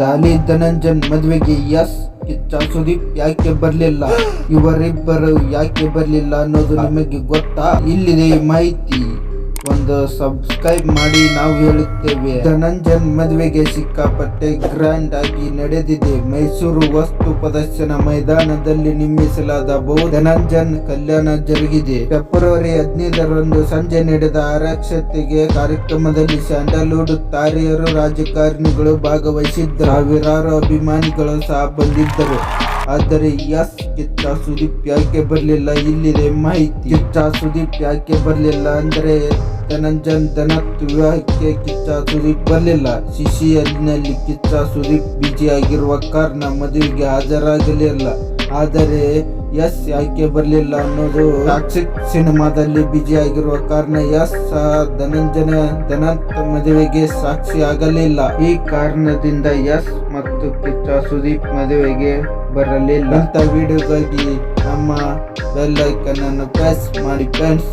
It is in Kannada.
ದಾಲಿ ಧನಂಜನ್ ಮದುವೆಗೆ ಎಸ್ ಕಿಚ್ಚ ಸುದೀಪ್ ಯಾಕೆ ಬರಲಿಲ್ಲ? ಇವರಿಬ್ಬರು ಯಾಕೆ ಬರಲಿಲ್ಲ ಅನ್ನೋದು ನಿಮಗೆ ಗೊತ್ತಾ? ಇಲ್ಲಿದೆ ಮಾಹಿತಿ. ಒಂದು ಸಬ್ಸ್ಕ್ರೈಬ್ ಮಾಡಿ ನಾವು ಹೇಳುತ್ತೇವೆ. ಧನಂಜನ್ ಮದುವೆಗೆ ಸಿಕ್ಕಾಪಟ್ಟೆ ಗ್ರ್ಯಾಂಡ್ ಆಗಿ ನಡೆದಿದೆ. ಮೈಸೂರು ವಸ್ತು ಪ್ರದರ್ಶನ ಮೈದಾನದಲ್ಲಿ ನಿರ್ಮಿಸಲಾದ ಬಹು ಧನಂಜನ್ ಕಲ್ಯಾಣ ಜರುಗಿದೆ. ಫೆಬ್ರವರಿ ಹದಿನೈದರಂದು ಸಂಜೆ ನಡೆದ ಆರಕ್ಷತೆಗೆ ಕಾರ್ಯಕ್ರಮದಲ್ಲಿ ಸ್ಯಾಂಡಲ್ವುಡ್ ತಾರೆಯರು ರಾಜಕಾರಣಿಗಳು ಭಾಗವಹಿಸಿದ್ದ ಸಾವಿರಾರು ಅಭಿಮಾನಿಗಳು ಸಹ ಬಂದಿದ್ದರು. ಆದರೆ ಎಸ್ ಕಿಚ್ಚ, ಸುದೀಪ್ ಯಾಕೆ ಬರಲಿಲ್ಲ? ಇಲ್ಲಿದೆ ಮಾಹಿತಿ. ಕಿಚ್ಚ, ಸುದೀಪ್ ಯಾಕೆ ಬರಲಿಲ್ಲ? ಅಂದರೆ ಧನಂಜನ್ ಧನತ್ ವಿವಾಹಕ್ಕೆ ಕಿಚ್ಚ ಸುದೀಪ್ ಬರಲಿಲ್ಲ ಶಿಶಿಯಲ್ಲಿನಲ್ಲಿ ಕಿಚ್ಚ ಸುದೀಪ್ ಬಿಜಿಯಾಗಿರುವ ಕಾರಣ ಮದುವೆಗೆ ಹಾಜರಾಗಲಿಲ್ಲ. ಆದರೆ ಎಸ್ ಯಾಕೆ ಬರಲಿಲ್ಲ ಅನ್ನೋದು ಟಾಕ್ಸಿಕ್ ಸಿನಿಮಾದಲ್ಲಿ ಬಿಜಿಯಾಗಿರುವ ಕಾರಣ ಎಸ್ ಸಹ ಧನಂಜನ ಧನಂತ ಮದುವೆಗೆ ಸಾಕ್ಷಿ ಆಗಲಿಲ್ಲ. ಈ ಕಾರಣದಿಂದ ಎಸ್ ಮತ್ತು ಕಿಚ್ಚ ಸುದೀಪ್ ಮದುವೆಗೆ ಬರಲಿಲ್ಲ. ಅಂತ ವಿಡಿಯೋಗಾಗಿ ನಮ್ಮ ಬೆಲ್ ಐಕನ್ ಅನ್ನು ಪ್ರೆಸ್ ಮಾಡಿ ಫ್ರೆಂಡ್ಸ್.